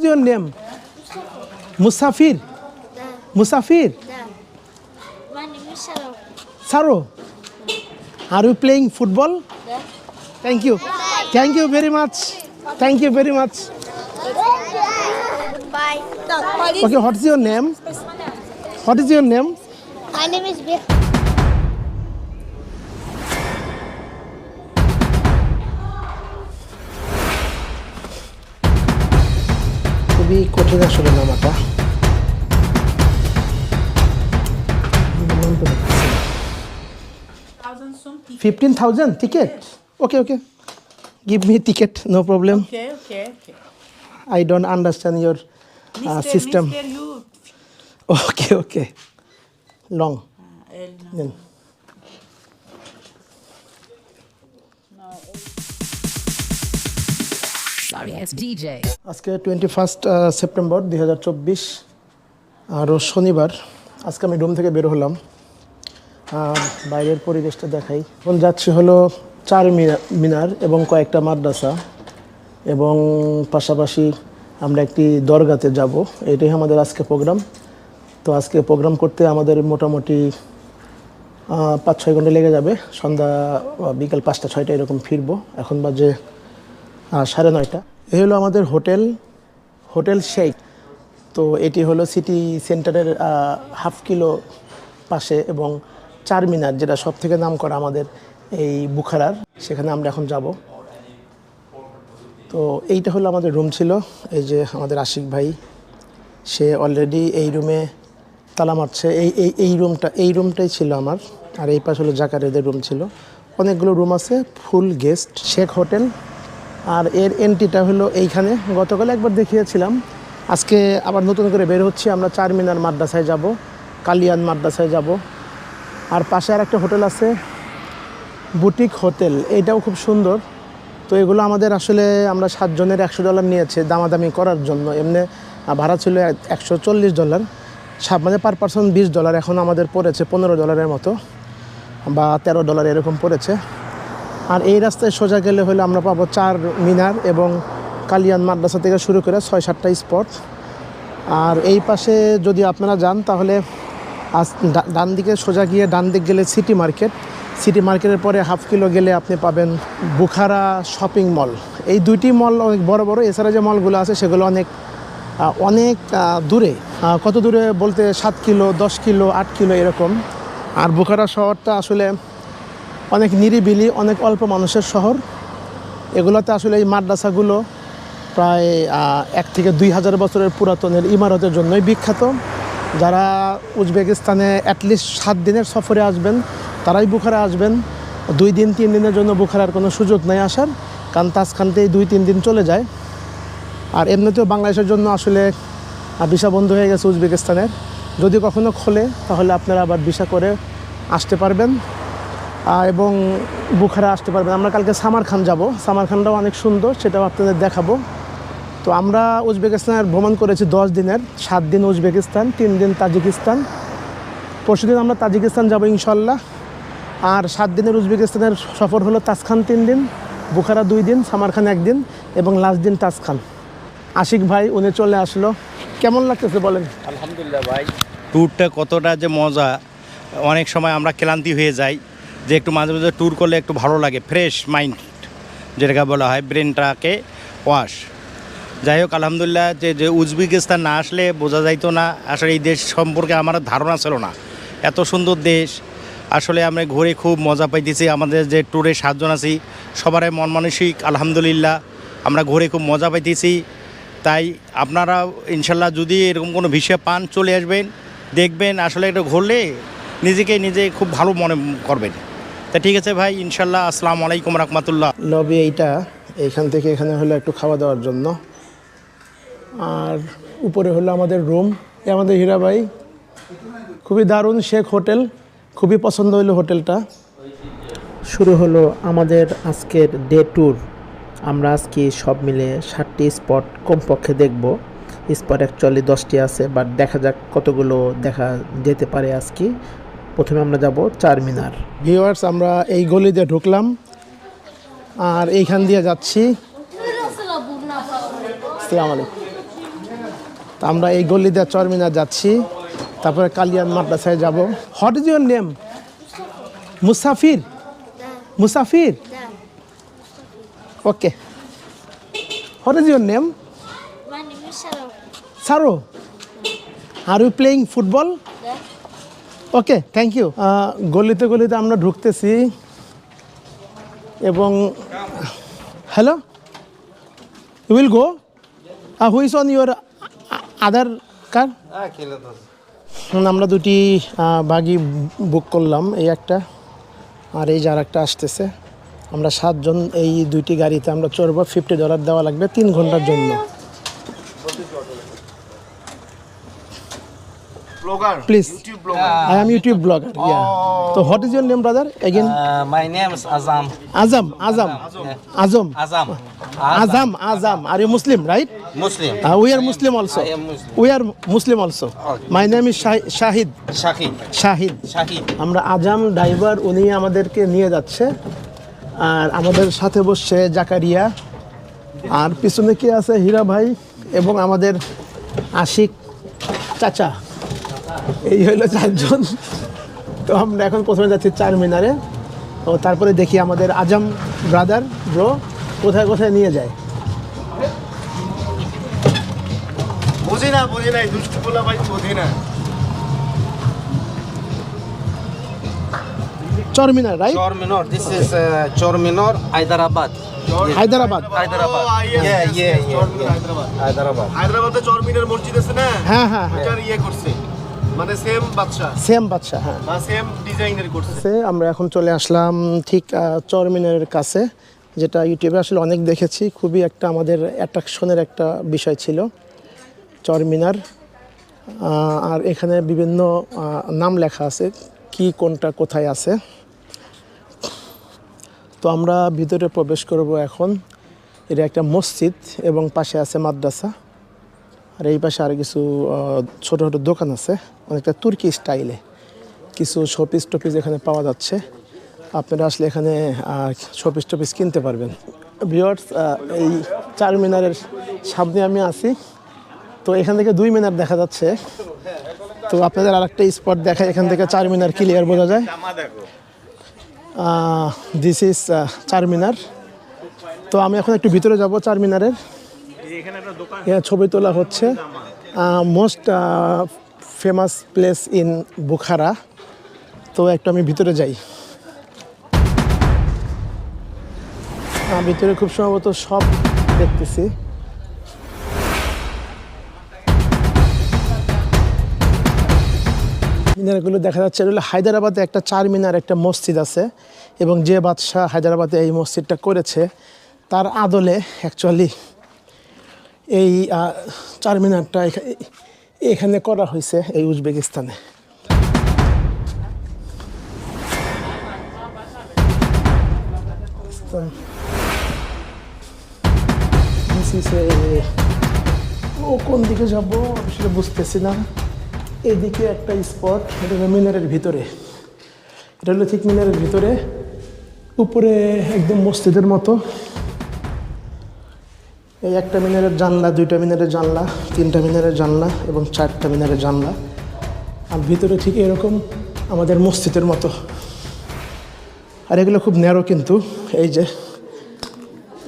What's your name? Musafir. Musafir. My name is Sarah. Saro. Are you playing football? Thank you. Thank you very much. Thank you very much. Bye. Okay, what's your name? What is your name? My name is Beth. কঠিন আসলে নামাটা। Fifteen thousand ticket okay okay give me ticket no problem. I don't understand your system okay okay long Uh, It's DJ. আজকে twenty first September দুই হাজার চব্বিশ আরও শনিবার আজকে আমি রুম থেকে বের হলাম। বাইরের পরিবেশটা দেখাই। এখন যাচ্ছি হলো চার মিনা- মিনার এবং কয়েকটা মাদ্রাসা। এবং পাশাপাশি আমরা একটি দরগাতে যাব। এটাই আমাদের আজকে প্রোগ্রাম। তো আজকে প্রোগ্রাম করতে আমাদের মোটামুটি পাঁচ ছয় ঘণ্টা লেগে যাবে। সন্ধ্যা বিকাল পাঁচটা ছয়টা এরকম ফিরবো। এখন বাজে সাড়ে নয়টা। এই হলো আমাদের হোটেল হোটেল শেখ। তো এটি হলো সিটি সেন্টারের হাফ কিলো পাশে এবং চার মিনার, যেটা সব থেকে নাম করা আমাদের এই বুখারার। সেখানে আমরা এখন যাব। তো এইটা হলো আমাদের রুম ছিল। এই যে আমাদের আশিক ভাই, সে অলরেডি এই রুমে তালা মারছে। এই এই এই রুমটা, এই রুমটাই ছিল আমার। আর এই পাশে হলো জাকারেদের রুম ছিল। অনেকগুলো রুম আছে, ফুল গেস্ট। শেখ হোটেল আর এর এন্ট্রিটা হলো এইখানে। গতকাল একবার দেখিয়েছিলাম। আজকে আবার নতুন করে বের হচ্ছি। আমরা চার মিনার মাদ্রাসায় যাব, কালিয়ান মাদ্রাসায় যাব। আর পাশে আর একটা হোটেল আছে, বুটিক হোটেল। এইটাও খুব সুন্দর। তো এগুলো আমাদের আসলে আমরা সাতজনের একশো ডলার নিয়েছে দামাদামি করার জন্য। এমনি ভাড়া ছিল একশো চল্লিশ ডলার সাত মানে পার পার্সন বিশ ডলার এখন আমাদের পড়েছে পনেরো ডলারের মতো বা তেরো ডলার এরকম পড়েছে। আর এই রাস্তায় সোজা গেলে হলে আমরা পাবো চার মিনার এবং কালিয়ান মাদ্রাসা থেকে শুরু করে ছয় সাতটা স্পট। আর এই পাশে যদি আপনারা যান তাহলে ডান দিকে সোজা গিয়ে ডান দিক গেলে সিটি মার্কেট। সিটি মার্কেটের পরে হাফ কিলো গেলে আপনি পাবেন বুখারা শপিং মল। এই দুইটি মল অনেক বড় বড়। এছাড়া যে মলগুলো আছে সেগুলো অনেক অনেক দূরে। কত দূরে বলতে সাত কিলো, দশ কিলো, আট কিলো এরকম। আর বুখারা শহরটা আসলে অনেক নিরিবিলি, অনেক অল্প মানুষের শহর। এগুলোতে আসলে এই মাদ্রাসাগুলো প্রায় এক থেকে দুই হাজার বছরের পুরাতনের ইমারতের জন্যই বিখ্যাত। যারা উজবেকিস্তানে অ্যাটলিস্ট সাত দিনের সফরে আসবেন, তারাই বুখারা আসবেন। দুই দিন, তিন দিনের জন্য বুখারার কোনো সুযোগ নেই আসার, কারণ তাজখানতেই দুই, তিন দিন চলে যায়। আর এমনিতেও বাংলাদেশের জন্য আসলে ভিসা বন্ধ হয়ে গেছে উজবেকিস্তানের। যদি কখনো খোলে, তাহলে আপনারা আবার ভিসা করে আসতে পারবেন। এবং বুখারা আসতে পারবেন। আমরা কালকে সামার খান যাব। সামার খানটাও অনেক সুন্দর সেটাও আপনাদের দেখাবো। তো আমরা উজবেকিস্তানের ভ্রমণ করেছি দশ দিনের সাত দিন উজবেকিস্তান তিন দিন তাজিকিস্তান। পরশু দিন আমরা তাজিকিস্তান যাব ইনশাল্লাহ আর সাত দিনের উজবেকিস্তানের সফর হলো তাজখান তিন দিন বুখারা দুই দিন সামারখান একদিন এবং লাস্ট দিন তাজখান। আশিক ভাই উনি চলে আসলো। কেমন লাগতেছে বলেন? আলহামদুলিল্লাহ ভাই। ট্যুরটা কতটা যে মজা। অনেক সময় আমরা ক্লান্তি হয়ে যাই। যে একটু মাঝে মাঝে ট্যুর করলে একটু ভালো লাগে ফ্রেশ মাইন্ড যেটাকে বলা হয় ব্রেনটাকে ওয়াশ যাই হোক, আলহামদুলিল্লাহ, যে যে উজবেকিস্তান না আসলে বোঝা যাইতো না। আসলে এই দেশ সম্পর্কে আমার ধারণা ছিল না। এত সুন্দর দেশ। আসলে আমরা ঘুরে খুব মজা পাইতেছি। আমাদের যে ট্যুরে সাতজন আছি, সবারই মন মানসিক, আলহামদুলিল্লাহ, আমরা ঘুরে খুব মজা পাইতেছি। তাই আপনারা ইনশাল্লাহ যদি এরকম কোনো ভিসা পান, চলে আসবেন, দেখবেন, আসলে এটা ঘুরলে নিজেকে নিজে খুব ভালো মনে করবেন। তা ঠিক আছে ভাই, ইনশাল্লাহ, আসসালামু আলাইকুম রহমতুল্লাহ। লবি এইটা এইখান থেকে এখানে হলো একটু খাওয়া দাওয়ার জন্য। আর উপরে হলো আমাদের রুম আমাদের হীরাবাই খুবই দারুণ শেখ হোটেল, খুবই পছন্দ হলো হোটেলটা। শুরু হলো আমাদের আজকের ডে ট্যুর আমরা আজকে সব মিলে ষাটটি স্পট কমপক্ষে দেখব। স্পট অ্যাকচুয়ালি দশটি আছে বাট দেখা যাক কতগুলো দেখা যেতে পারে আজকে। প্রথমে আমরা যাব চার মিনার ভিউয়ার্স আমরা এই গলি দিয়ে ঢুকলাম আর এইখান দিয়ে যাচ্ছি। আসসালামু আলাইকুম। তা আমরা এই গল্লিতে চরমিনার যাচ্ছি তারপরে কালিয়ান মাদ্রাসায় যাব। What is your name Musafir? Musafir? Okay what is your name. সারো are you playing football okay thank you গলিতে গলিতে আমরা ঢুকতেছি এবং হ্যালো ইউ উইল গো হুইস অন ইউর আদার কার আমরা দুটি বাগি বুক করলাম এই একটা আর এই যে আর একটা আসতেছে। আমরা সাতজন এই দুইটি গাড়িতে আমরা চড়বো ফিফটি ডলার দেওয়া লাগবে তিন ঘণ্টার জন্য। Blogger. Please. YouTube blogger. I am YouTube blogger. Oh. Yeah. So what is your name, brother? Again, Uh, my name is Azam. Azam. Azam. Azam. Azam. Azam. Azam. Are you Muslim, right? Muslim. Uh, we are Muslim also. I am Muslim. We are Muslim also. Okay. My name is Shah- Shahid. Shahid. Shahid. Shahid. আমরা আজাম driver উনি আমাদেরকে নিয়ে যাচ্ছে আর আমাদের সাথে বসছে জাকারিয়া আর পিছনে কি আছে হীরা ভাই এবং আমাদের আশিক চাচা এই হলো চারজন। তো আমরা এখন প্রথমে যাচ্ছি চার মিনারে। ও তারপরে দেখি আমাদের আজাম ব্রাদার ব্রো কোথায় কোথায় নিয়ে যায়। বুঝি না বুঝি নাই দুষ্টু পোলা ভাই বুঝি না। Charminar right is uh. Hyderabad. হায়দ্রাবাদে? চরমিনের মসজিদ আছে না? হ্যাঁ হ্যাঁ হ্যাঁ। ইয়ে করছে। মানে সেম বাচ্চা? সেম বাচ্চা হ্যাঁ। সেম ডিজাইনের করছে। আমরা এখন চলে আসলাম ঠিক চরমিনারের কাছে যেটা ইউটিউবে আসলে অনেক দেখেছি খুবই একটা আমাদের অ্যাট্রাকশনের একটা বিষয় ছিল চরমিনার। আর এখানে বিভিন্ন নাম লেখা আছে কি কোনটা কোথায় আছে। তো আমরা ভিতরে প্রবেশ করব এখন। এটা একটা মসজিদ এবং পাশে আছে মাদ্রাসা। আর এই পাশে আর কিছু ছোটো ছোট দোকান আছে, অনেকটা তুর্কি স্টাইলে। কিছু শোপিস টপিস এখানে পাওয়া যাচ্ছে। আপনারা আসলে এখানে শোপিস টপিস কিনতে পারবেন। ভিওয়ার্স এই চার মিনারের সামনে আমি আছি। তো এখান থেকে দুই মিনার দেখা যাচ্ছে। তো আপনাদের আর একটা স্পট দেখায় এখান থেকে চার মিনার ক্লিয়ার বোঝা যায়। দিস ইজ চার মিনার। তো আমি এখন একটু ভিতরে যাব চার মিনারের। ছবি তোলা হচ্ছে। Most famous place in Bukhara তো একটু আমি ভিতরে যাই। ভিতরে খুব সম্ভবত সব দেখতেছি। মিনারগুলো দেখা যাচ্ছে এটা হলো হায়দ্রাবাদে একটা চার মিনার একটা মসজিদ আছে এবং যে বাদশাহ হায়দ্রাবাদে এই মসজিদটা করেছে, তার আদলে অ্যাকচুয়ালি এই আহ, চার মিনারটা এখানে করা হয়েছে এই উজবেকিস্তানে। ও কোন দিকে যাব সেটা বুঝতেছি না এইদিকে একটা স্পট এটা হলো মিনারের ভিতরে। এটা হলো ঠিক মিনারের ভিতরে। উপরে একদম মসজিদের মতো। এই একটা মিনারের জানলা দুইটা মিনারের জানলা তিনটা মিনারের জানলা এবং চারটা মিনারের জানলা। আর ভিতরে ঠিক এরকম আমাদের মসজিদের মতো। আর এগুলো খুব ন্যারো কিন্তু এই যে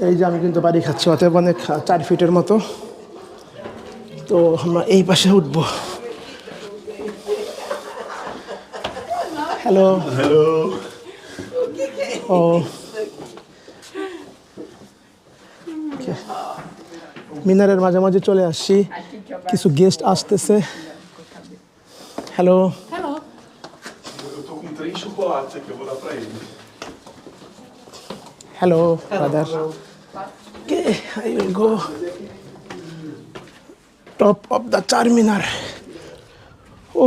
এই যে আমি কিন্তু বাড়ি খাচ্ছি অতএব অনেক চার ফিটের মতো। তো আমরা এই পাশে উঠব। হ্যালো হ্যালো ও Okay. মিনারের মাঝামাঝি চলে আসছি। কিছু গেস্ট আসতেছে। Hello hello brother K? I will go top of the Chor Minor ও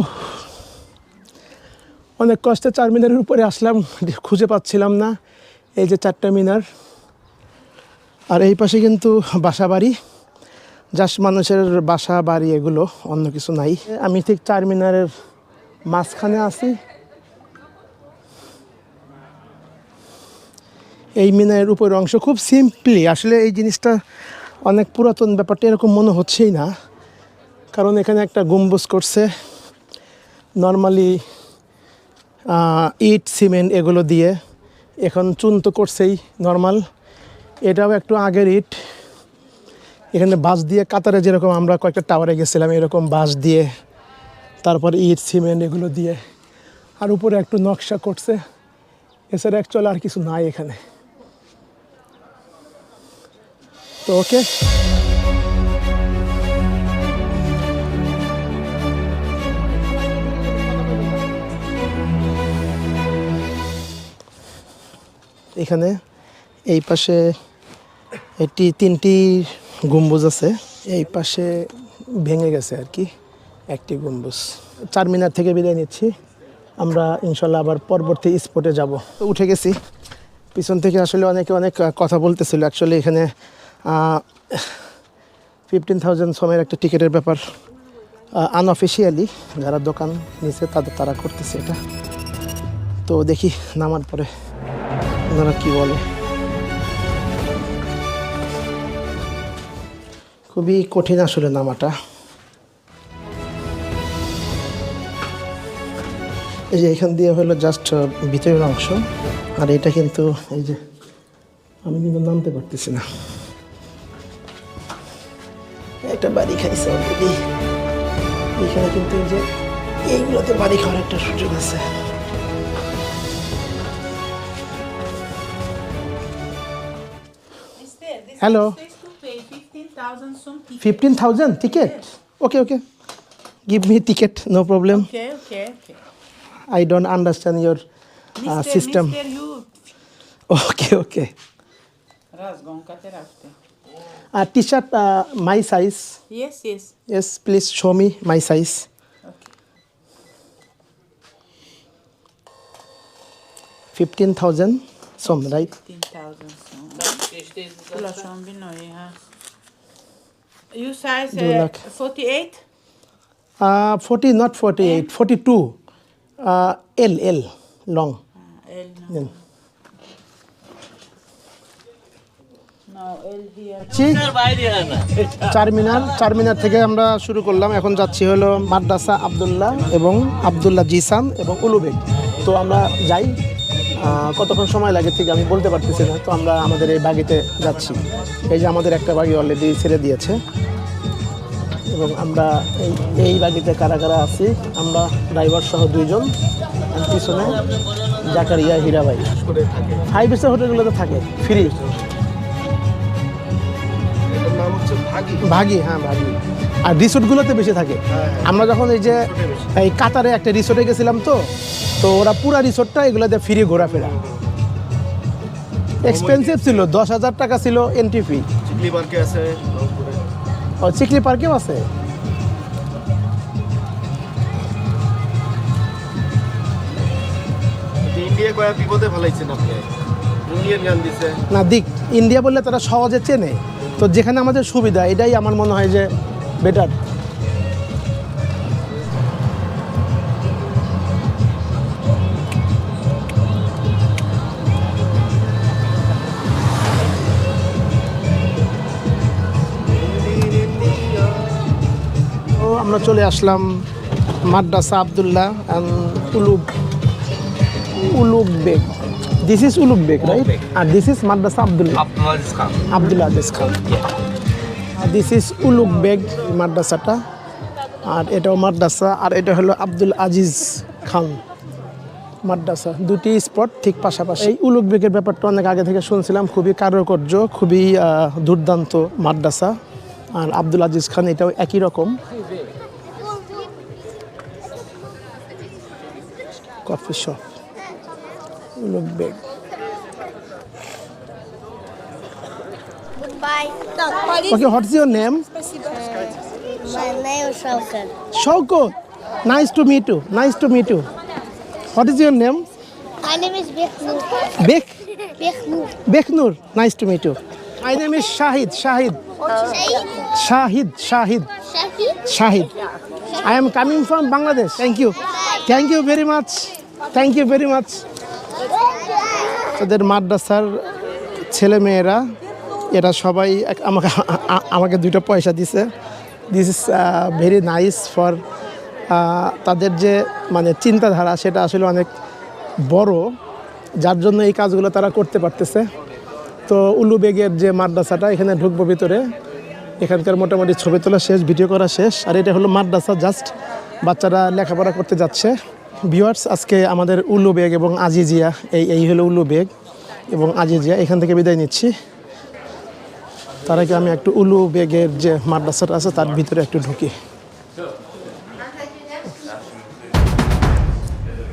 অনেক কষ্টে চার মিনারের উপরে আসলাম খুঁজে পাচ্ছিলাম না। এই যে চারটা মিনার। আর এই পাশে কিন্তু বাসা বাড়ি জাস্ট মানুষের বাসা, বাড়ি এগুলো, অন্য কিছু নাই। আমি ঠিক চার মিনারের মাঝখানে আছি। এই মিনারের উপরের অংশ খুব সিম্পলি আসলে এই জিনিসটা অনেক পুরাতন ব্যাপারটা, এরকম মনে হচ্ছেই না। কারণ এখানে একটা গম্বুজ করছে। নর্মালি ইট, সিমেন্ট এগুলো দিয়ে এখন চুন তো করছেই নর্মাল এটাও একটু আগের ইট। এখানে বাঁশ দিয়ে কাতারে যেরকম আমরা কয়েকটা টাওয়ারে গেছিলাম, এরকম বাঁশ দিয়ে, তারপর ইট, সিমেন্ট এগুলো দিয়ে। আর উপরে একটু নকশা করছে, এছাড়া অ্যাকচুয়ালি আর কিছু নাই এখানে। তো ওকে। এখানে এই পাশে এটি তিনটি গম্বুজ আছে। এই পাশে ভেঙে গেছে আর কি একটি গম্বুজ। চার মিনার থেকে বিদায় নিচ্ছি। আমরা ইনশাল্লাহ আবার পরবর্তী স্পটে যাব। উঠে গেছি। পিছন থেকে আসলে অনেকে অনেক কথা বলতেছিল। অ্যাকচুয়ালি এখানে ফিফটিন থাউজেন্ড সমের একটা টিকিটের ব্যাপার আনঅফিসিয়ালি যারা দোকান নিচে তাদের তারা করতেছে এটা। তো দেখি নামার পরে ওনারা কী বলে। খুবই কঠিন আসলে নামাটা। এই যে এখান দিয়ে হলো জাস্ট ভিতরের অংশ। আর এটা কিন্তু এই যে আমি কিন্তু নামতে পারতেছি না। একটা বাড়ি খাইছে অলরেডি এখানে কিন্তু এই যে এইগুলোতে বাড়ি খাওয়ার একটা সুযোগ আছে। Mister, 15,000 some ticket. 15,000? Yes. Okay, okay. Give me ticket, no problem. Okay, okay, okay. I don't understand your uh, Mister, system. Mister, you. Okay, okay. Uh, T-shirt, uh, my size. Yes, yes. Yes, please show me my size. Okay. 15,000 some, right? 15,000 some. Plus You size uh, 48? Uh, 40, not 48, L? 42. Uh, L, L, long. Uh, L, long. Yeah. Charminar Charminar থেকে আমরা শুরু করলাম এখন যাচ্ছি হলো মাদ্রাসা আবদুল্লাহ এবং আবদুল্লাহ জিসান এবং উলুবেক তো আমরা যাই কতক্ষণ সময় লাগে ঠিক আমি বলতে পারতেছি না। তো আমরা আমাদের এই বাগিতে যাচ্ছি। এই যে আমাদের একটা বাগি অলরেডি ছেড়ে দিয়েছে। এবং আমরা এই এই বাগিতে কারা কারা আছি আমরা ড্রাইভার সহ দুইজন পিছনে জাকারিয়া হীরাবাই। ফাইভ স্টার হোটেলগুলোতে থাকে ফ্রি ভাগি হ্যাঁ ভাগি। আর রিসোর্টগুলোতে বেশি থাকে। আমরা যখন এই যে এই কাতারে একটা রিসোর্টে গেছিলাম তো তো ওরা পুরা রিসোর্টটা এগুলোতে ফ্রি ঘোরাফেরা। এক্সপেন্সিভ ছিল দশ হাজার টাকা ছিল এন্ট্রি ফি চিকলি পার্কে আছে ও চিকলি পার্কেও আছে? ইন্ডিয়া কয়া বিপদে ফেলাইছেন আপনি। ইন্ডিয়ান গান দিছে। না দিক ইন্ডিয়া বললে তারা সহজে চেনে। তো যেখানে আমাদের সুবিধা এটাই আমার মনে হয় যে বেটার তো আমরা চলে আসলাম মাদ্রাসা Abdullah and Ulugh Ulugh Beg. This is Ulugh Beg right R this is madrasa Abdullah. Abdulaziz Khan. Abdullah আদিস Khan. This is Ulugh Beg মাদ্রাসাটা আর এটাও মাদ্রাসা, আর এটা হলো আব্দুল আজিজ খান মাদ্রাসা। দুটি স্পট ঠিক পাশাপাশি। এই উলুক বেগের ব্যাপারটা অনেক আগে থেকে শুনছিলাম, খুবই কারুকার্য, খুবই দুর্দান্ত মাদ্রাসা। আর আব্দুল আজিজ খান এটাও একই রকম। Coffee shop Ulugh Beg Goodbye. Okay what's your name My name is Shaukat. Shaukat, nice to meet you. Nice to meet you. What is your name? My name is Bekhnur. Bek Bekhnur. Beknur. Nice to meet you. My name is Shahid. Shahid. Shahid. Shahid. Shahid. Shahid. I am coming from Bangladesh. Thank you. Thank you very much. Thank you very much. তাদের মাদ্রাসার মেয়েরা এরা সবাই আমাকে আমাকে দুইটা পয়সা দিছে। This is very nice for তাদের যে মানে চিন্তাধারা, সেটা আসলে অনেক বড়, যার জন্য এই কাজগুলো তারা করতে পারতেছে। তো উলুবেগের যে মাদ্রাসাটা, এখানে ঢুকবো ভিতরে। এখানকার মোটামুটি ছবি তোলা শেষ, ভিডিও করা শেষ। আর এটা হলো মাদ্রাসা জাস্ট বাচ্চারা লেখাপড়া করতে যাচ্ছে। ভিউয়ার্স আজকে আমাদের উলু বেগ এবং আজিজিয়া, এই এই হলো উলু বেগ এবং আজিজিয়া, এখান থেকে বিদায় নিচ্ছি। তার আগে আমি একটু উলু বেগের যে মাদ্রাসাটা আছে, তার ভিতরে একটু ঢুকি।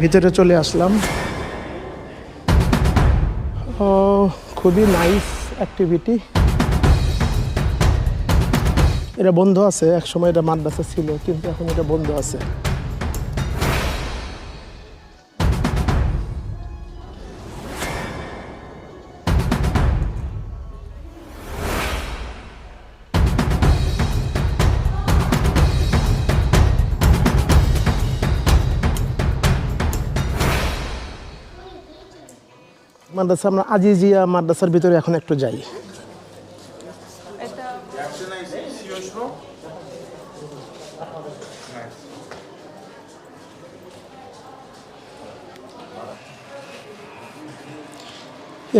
ভিতরে চলে আসলাম। ও, খুবই নাইস অ্যাক্টিভিটি এটা বন্ধ আছে এক সময় এটা মাদ্রাসা ছিল, কিন্তু এখন এটা বন্ধ আছে। মাদ্রাসা, আমরা আজিজিয়া মাদ্রাসার ভিতরে এখন একটু যাই।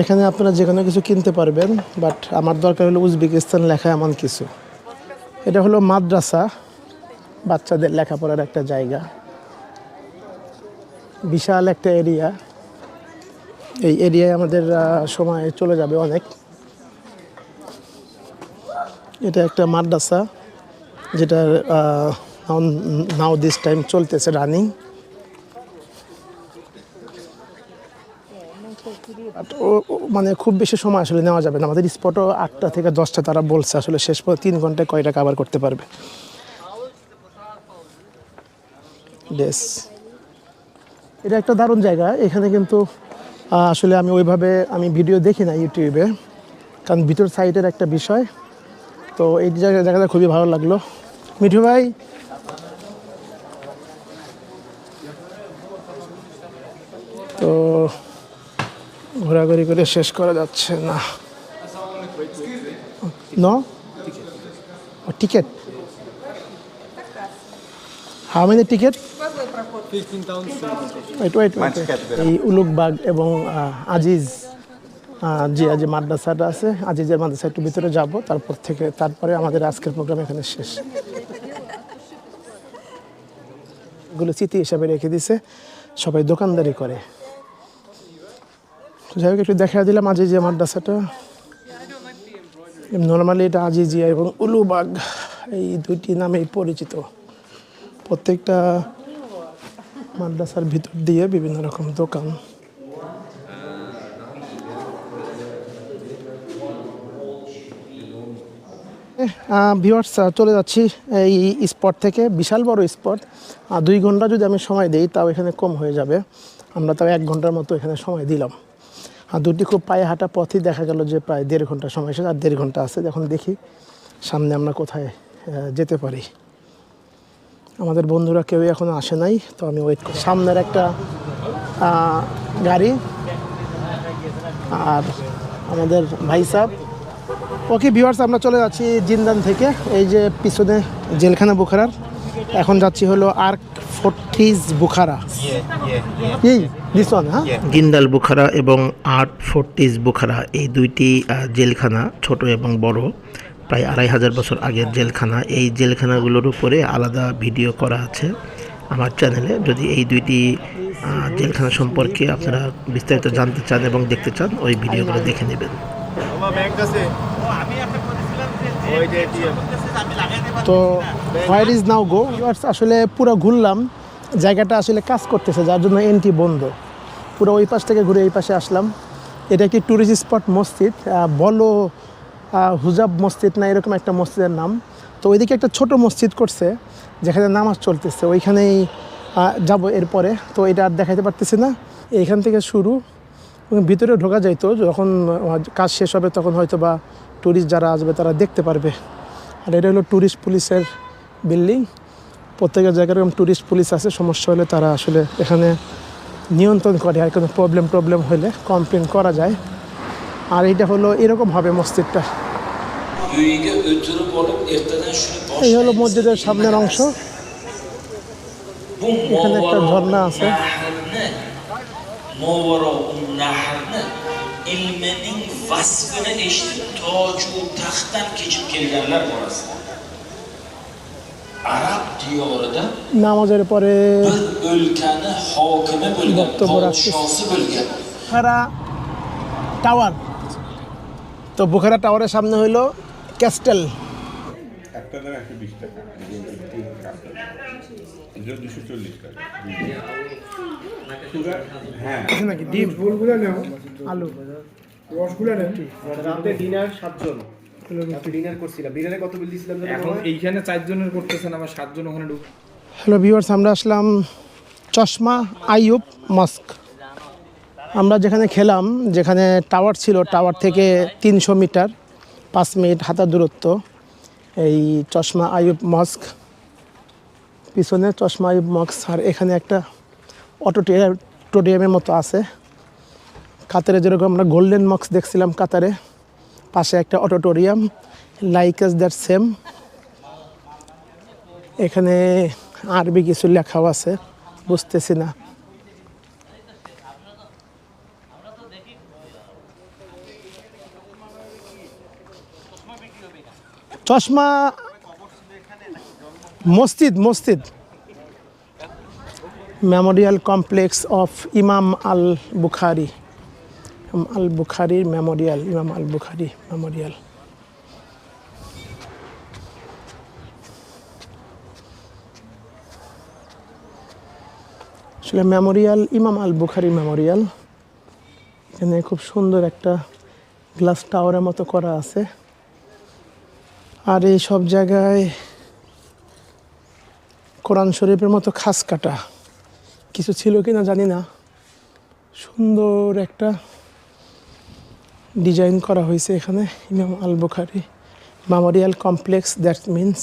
এখানে আপনারা যে কোনো কিছু কিনতে পারবেন, বাট আমার দরকার হলো উজবেকিস্তান লেখা এমন কিছু। এটা হলো মাদ্রাসা, বাচ্চাদের লেখাপড়ার একটা জায়গা। বিশাল একটা এরিয়া। এই এরিয়ায় আমাদের সময় চলে যাবে অনেক। এটা একটা মাদ্রাসা যেটা নাও দিস টাইম চলতেছে রানিং মানে খুব বেশি সময় আসলে নেওয়া যাবে না। আমাদের স্পটও আটটা থেকে দশটা তারা বলছে আসলে শেষ পর তিন ঘন্টায় কয়টা কাভার করতে পারবে। এটা একটা দারুণ জায়গা। এখানে কিন্তু আসলে আমি ওইভাবে আমি ভিডিও দেখি না ইউটিউবে, কারণ ভিতর সাইডের একটা বিষয়। তো এই জায়গা জায়গাটা খুবই ভালো লাগল। মিঠু ভাই? তো ঘোরাঘুরি করে শেষ করা যাচ্ছে না। No? Ticket. How many ticket wait wait এই উলুকবাগ এবং আজিজ যে যে মাদ্রাসাটা আছে আজিজের মাদ্রাসা একটু ভিতরে যাব তারপর থেকে তারপরে আমাদের আজকের প্রোগ্রাম এখানে শেষ। এগুলো স্মৃতি হিসাবে রেখে দিছে সবাই দোকানদারি করে। যাই হোক একটু দেখা দিলাম আজিজিয়া মাদ্রাসাটা। নর্মালি এটা আজিজিয়া এবং উলুবাগ এই দুইটি নামেই পরিচিত। প্রত্যেকটা মাদ্রাসার ভিতর দিয়ে বিভিন্ন রকম দোকান। ভিওয়ার্স চলে যাচ্ছি এই স্পট থেকে। বিশাল বড় স্পট আর দুই ঘণ্টা যদি আমি সময় দিই, তাও এখানে কম হয়ে যাবে। আমরা তাও এক ঘণ্টার মতো এখানে সময় দিলাম। আর দুটি খুব পায়ে হাঁটা পথই দেখা গেল যে প্রায় দেড় ঘণ্টা সময় শেষ আর দেড় ঘণ্টা আছে। এখন দেখি সামনে আমরা কোথায় যেতে পারি। আমাদের বন্ধুরা কেউ এখনও আসে নাই, তো আমি ওয়েট করি। সামনের একটা গাড়ি, আর আমাদের ভাই সাহেব। ওকে ভিউয়ার্স আমরা চলে যাচ্ছি জিন্দান থেকে, এই যে পিছনে জেলখানা বুখারার। এখন যাচ্ছি হলো আর্ক ফোর্টিজ বুখারা। এই ওয়ান হ্যাঁ? জিন্দাল বুখারা এবং আর্ট ফোর্টিস বুখারা, এই দুইটি জেলখানা, ছোট এবং বড়। প্রায় আড়াই হাজার বছর আগের জেলখানা। এই জেলখানাগুলোর উপরে আলাদা ভিডিও করা আছে আমার চ্যানেলে। যদি এই দুইটি জেলখানা সম্পর্কে আপনারা বিস্তারিত জানতে চান এবং দেখতে চান, ওই ভিডিওগুলো দেখে নেবেন। তো হোয়ার ইজ নাও গো আসলে পুরো ঘুরলাম। জায়গাটা আসলে কাজ করতেছে, যার জন্য এন্ট্রি বন্ধ। পুরো ওই পাশ থেকে ঘুরে এই পাশে আসলাম। এটা একটি ট্যুরিস্ট স্পট মসজিদ? বলো হুজাব মসজিদ না, এরকম একটা মসজিদের নাম। তো ওইদিকে একটা ছোট মসজিদ করছে, যেখানে নামাজ চলতেছে। ওইখানেই যাব এরপরে। তো এটা আর দেখাতে পারতেছি না। এইখান থেকে শুরু। ভিতরে ঢোকা যাইতো। যখন কাজ শেষ হবে, তখন হয়তো বা ট্যুরিস্ট যারা আসবে, তারা দেখতে পারবে। আর এটা হলো ট্যুরিস্ট পুলিশের বিল্ডিং প্রত্যেকের জায়গায় এরকম ট্যুরিস্ট পুলিশ আছে। সমস্যা হলে তারা আসলে এখানে নিয়ন্ত্রণ করে। আর কোনো প্রবলেম প্রবলেম হলে কমপ্লেন করা যায়। আর এটা হলো এরকম হবে মসজিদটা। এই হলো মসজিদের সামনের অংশ। এখানে একটা ঝর্ণা আছে। নামাজের পরে টাওয়ার। তো বুখারা টাওয়ারের সামনে হইল ক্যাস্টেল। একটা দাম একশো বিশ টাকা। দুশো চল্লিশ টাকা। হ্যাঁ। নাকি ডিম? ফুলগুলো নেও। আলু। রসগুলো নেও। রাতে ডিনার সাতজন। ডিনার করছিলাম। ডিনারে কত বিল দিয়েছিলাম এখন এইখানে চারজনের করতেছেন আমার সাতজন ওখানে ঢুক হ্যালো ভিউয়ার্স আমরা আসলাম চশমা আইয়ুব মস্ক। আমরা যেখানে খেলাম যেখানে টাওয়ার ছিল টাওয়ার থেকে তিনশো মিটার। পাঁচ মিনিট হাঁটা দূরত্ব। এই চশমা আয়ুব মস্ক, পিছনে চশমা আয়ুব মস্ক আর এখানে একটা অটোটোরিয়ামের মতো আছে। কাতারে যেরকম আমরা গোল্ডেন মক্স দেখছিলাম কাতারে, পাশে একটা auditorium like as that same. এখানে আরবি কিছু লেখাও আছে, বুঝতেছি না। চশমা, মসজিদ মসজিদ। মেমোরিয়াল কমপ্লেক্স অফ ইমাম আল বুখারি আল বুখারির মেমোরিয়াল ইমাম আল বুখারি মেমোরিয়াল আসলে মেমোরিয়াল ইমাম আল বুখারি মেমোরিয়াল এখানে খুব সুন্দর একটা গ্লাস টাওয়ারের মতো করা আছে। আর এই সব জায়গায় কোরআন শরীফের মতো খাস কাটা। কিছু ছিল কি না জানি না। সুন্দর একটা ডিজাইন করা হয়েছে এখানে Imam Al Bukhari memorial complex that means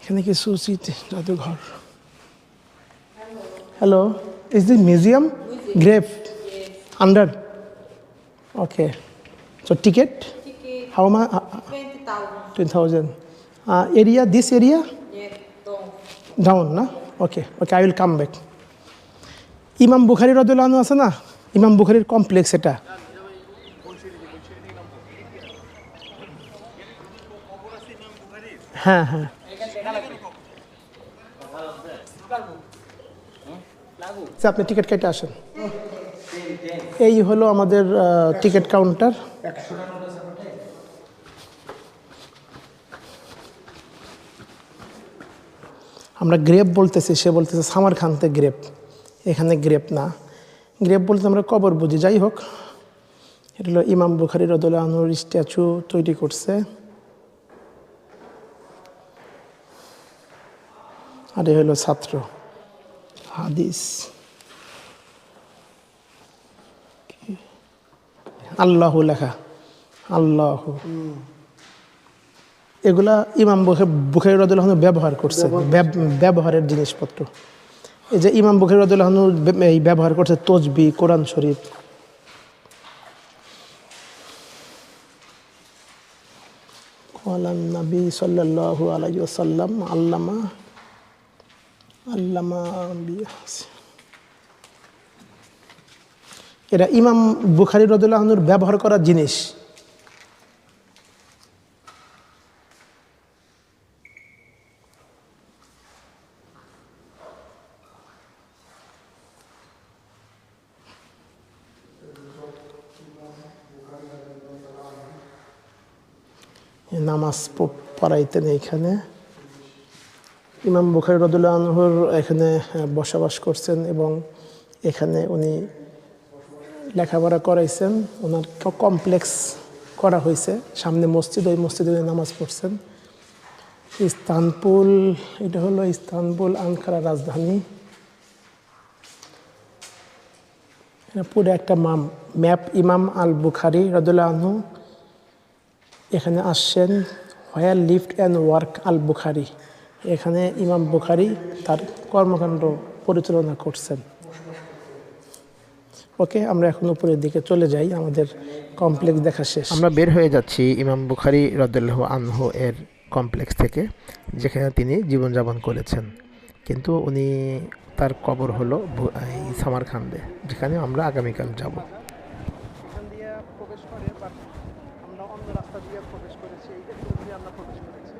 এখানে কিছু উচিত জাদুঘর। Hello is the museum? Grave? Under? Okay তো টিকিট? হাউ মা 10,000. Uh, area, this area? Yes, down. Down, na? Okay, okay, I will come back. ইমাম বুখারি রদুল্লাহনু আছে না ইমাম বুখারির কমপ্লেক্স এটা হ্যাঁ হ্যাঁ আপনি টিকিট কেটে আসেন হ্যাঁ, হ্যাঁ। এই হলো আমাদের টিকিট কাউন্টার আমরা গ্রেপ বলতেছি, সে বলতেছে, সামারখানতে গ্রেপ, এখানে গ্রেপ না। গ্রেপ বলতে আমরা কবর বুঝি, যাই হোক। এটা হলো ইমাম বুখারি রদুল্লাহ আনুর স্ট্যাচু তৈরি করছে। আর এ হলো ছাত্র, হাদিস। আল্লাহ লেখা, আল্লাহ। এগুলা ইমাম বুখারি রদুল্লাহন ব্যবহার করছে। ব্যব- ব্যবহারের জিনিসপত্র। এই যে ইমাম বুখারি রদুল্লাহন এই ব্যবহার করছে তসবি কোরআন শরীফ। নবী সাল্লাল্লাহু আলাইহি ওয়াসাল্লাম আল্লামা আল্লামা। এটা ইমাম বুখারি রদুল্লাহনুর ব্যবহার করা জিনিস। নামাজ পড়াইতেন এইখানে। ইমাম বুখারি রদুল্লাহ আনহুর এখানে বসবাস করছেন এবং এখানে উনি লেখাপড়া করাইছেন। ওনার কমপ্লেক্স করা হয়েছে সামনে মসজিদ, ওই মসজিদে উনি নামাজ পড়ছেন। ইস্তানবুল, এটা হলো ইস্তানবুল আনকারা রাজধানী। পুরো একটা মাম ম্যাপ ইমাম আল বুখারি রদুল্লাহ আনহু। এখানে আসছেন where lift and work Al Bukhari. এখানে ইমাম বুখারি তার কর্মকাণ্ড পরিচালনা করছেন। ওকে, আমরা এখন উপরের দিকে চলে যাই, আমাদের কমপ্লেক্স দেখা শেষ। আমরা বের হয়ে যাচ্ছি ইমাম বুখারি রদুল্লাহ আনহু এর কমপ্লেক্স থেকে, যেখানে তিনি জীবনযাপন করেছেন। কিন্তু উনি তার কবর হলো সামারখান্দে যেখানে আমরা আগামীকাল যাব এখান দিয়ে প্রবেশ করে বাট আমরা অন্য রাস্তা দিয়ে প্রবেশ করেছি এই একটু দিয়ে আমরা প্রবেশ করেছি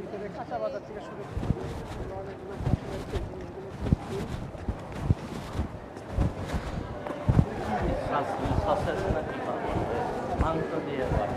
ভিতরে কাঁচা বাজার থেকে শুরু করে অনেকগুলো ফসলের যে জিনিসগুলো কিনছি। মাংস দিয়ে দাও।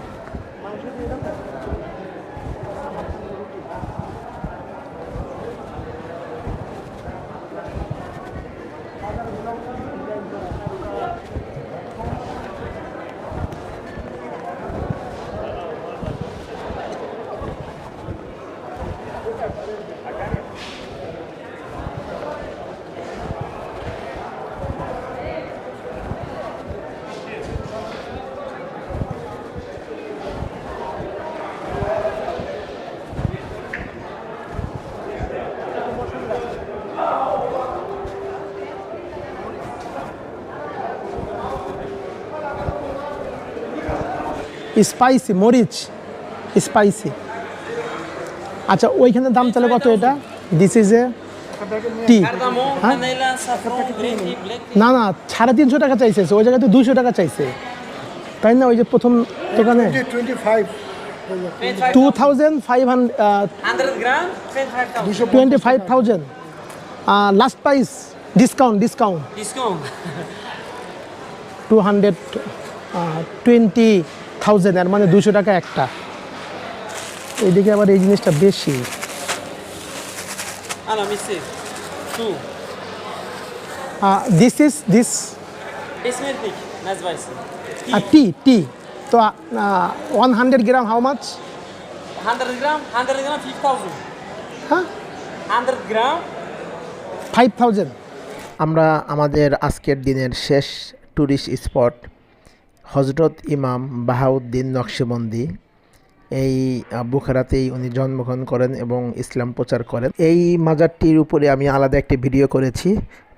স্পাইসি মরিচ স্পাইসি আচ্ছা ওইখানে দাম তাহলে কত এটা? দিস ইজ এ টি না না সাড়ে তিনশো টাকা চাইছে ওই জায়গায় তো দুশো টাকা চাইছে। তাই না ওই যে প্রথম দোকানে? Two thousand five hundred twenty five thousand last price discount discount two hundred twenty thousand এর মানে দুশো টাকা একটা। এইদিকে আবার এই জিনিসটা বেশি। This is this tea tea তো one hundred gram how much 100 gram, 100 gram, 5000. হ্যাঁ। 100 gram, ফাইভ থাউজেন্ড আমরা আমাদের আজকের দিনের শেষ ট্যুরিস্ট স্পট হজরত ইমাম বাহাউদ্দিন নকশবন্দি এই বুখারাতেই উনি জন্মগ্রহণ করেন এবং ইসলাম প্রচার করেন। এই মাজারটির উপরে আমি আলাদা একটি ভিডিও করেছি,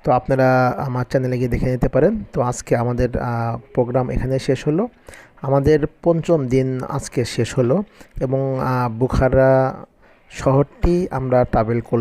তো আপনারা আমার চ্যানেলে গিয়ে দেখে নিতে পারেন। তো আজকে আমাদের প্রোগ্রাম এখানে শেষ হলো। আমাদের পঞ্চম দিন আজকে শেষ হলো এবং বুখারা শহরটি আমরা ট্রাভেল করলাম।